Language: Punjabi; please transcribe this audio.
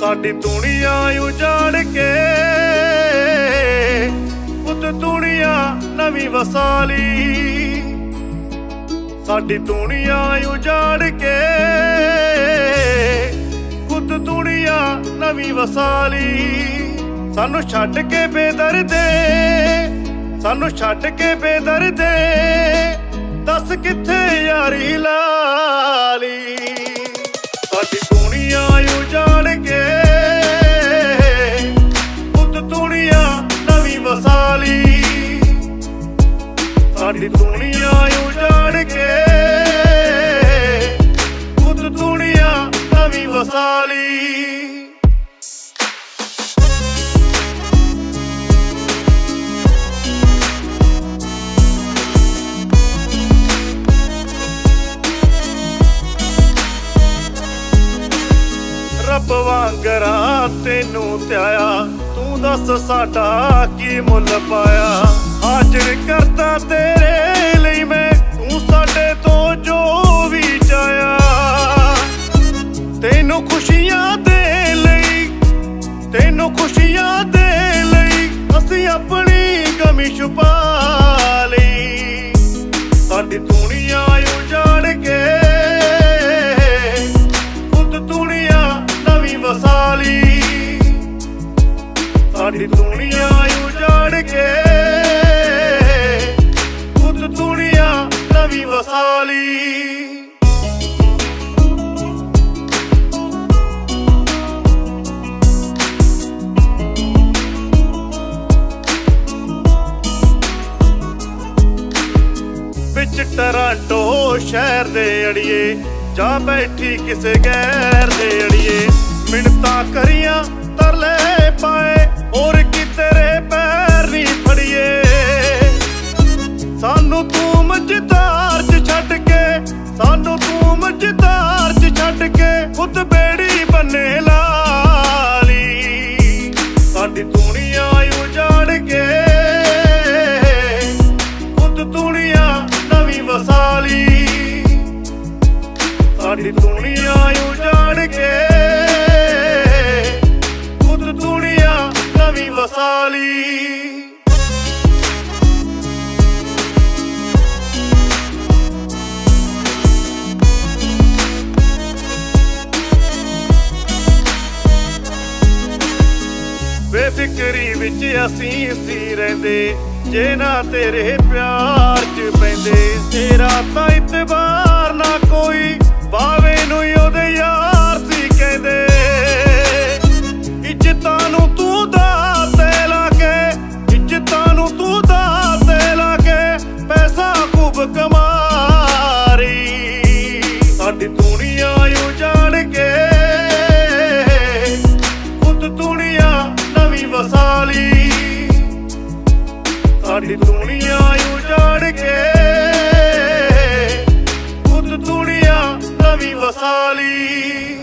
ਸਾਡੀ ਦੁਨੀਆ ਉਜਾੜ ਕੇ। ਪੁੱਤ ਦੁਨੀਆ ਨਵੀਂ ਵਸਾਲੀ ਸਾਡੀ ਦੁਨੀਆ ਉਜਾੜ ਕੇ। ਖੁਦ ਦੁਨੀਆ ਨਵੀਂ ਵਸਾਲੀ ਸਾਨੂੰ ਛੱਡ ਕੇ ਬੇਦਰਦੇ। ਸਾਨੂੰ ਛੱਡ ਕੇ ਬੇਦਰਦੇ। ਦੱਸ ਕਿੱਥੇ ਯਾਰੀ ਲਾ। ਰੱਬ ਤੈਨੂੰ ਧਿਆਇਆ। ਤੂੰ ਦੱਸ ਸਾਡਾ ਕੀ ਮੁੱਲ ਪਾਇਆ। ਹਾਜ਼ਰ ਕਰਤਾ ਤੇਰੇ ਲਈ ਮੈਂ, ਤੂੰ ਸਾਡੇ ਤੋਂ ਜੋ ਵੀ ਚਾਇਆ। ਤੈਨੂੰ ਖੁਸ਼ੀਆਂ ਦੇ ਲਈ, ਤੈਨੂੰ ਖੁਸ਼ੀਆਂ ਦੇ ਲਈ ਅਸੀਂ ਆਪਣੀ ਕਮੀ ਛੁਪਾ ਟਰਾਂਟੋ ਸ਼ਹਿਰ ਦੇ ਅੜੀਏ, ਜਾ ਬੈਠੀ ਕਿਸੇ ਗੈਰ ਦੇ ਅੜੀਏ। ਮਿੰਟਾਂ ਕਰੀਆਂ, ਤਰਲੇ ਪਾਏ, ਹੋਰ ਕੀ ਤੇਰੇ ਪੈਰ ਨਹੀਂ ਫੜੀਏ। ਸਾਨੂੰ ਤੂੰ ਮਝਦਾਰ ਚ ਛੱਡ ਕੇ, ਸਾਨੂੰ ਤੂੰ ਮਝਦਾਰ ਚ ਛੱਡ ਕੇ, ਖੁਦ ਬੇੜੀ ਬੰਨੇ ਲਾਲੀ। ਸਾਡੀ ਦੁਨੀਆ ਸਾਡੀ ਦੁਨੀਆ ਉਜਾੜ ਕੇ। ਖੁਦ ਦੁਨੀਆ ਨਵੀਂ ਵਸਾਲੀ। ਬੇਫਿਕਰੀ ਵਿੱਚ ਅਸੀਂ ਸੀ ਰਹਿੰਦੇ। ਜੇ ਨਾ ਤੇਰੇ ਪਿਆਰ 'ਚ ਪੈਂਦੇ, ਤੇਰਾ ਤਾਂ ਇਤਬਾਰ ਸਾਡੀ ਦੁਨੀਆ ਉਜਾੜ ਕੇ। ਖੁਦ ਦੁਨੀਆ ਨਵੀਂ ਵਸਾਲੀ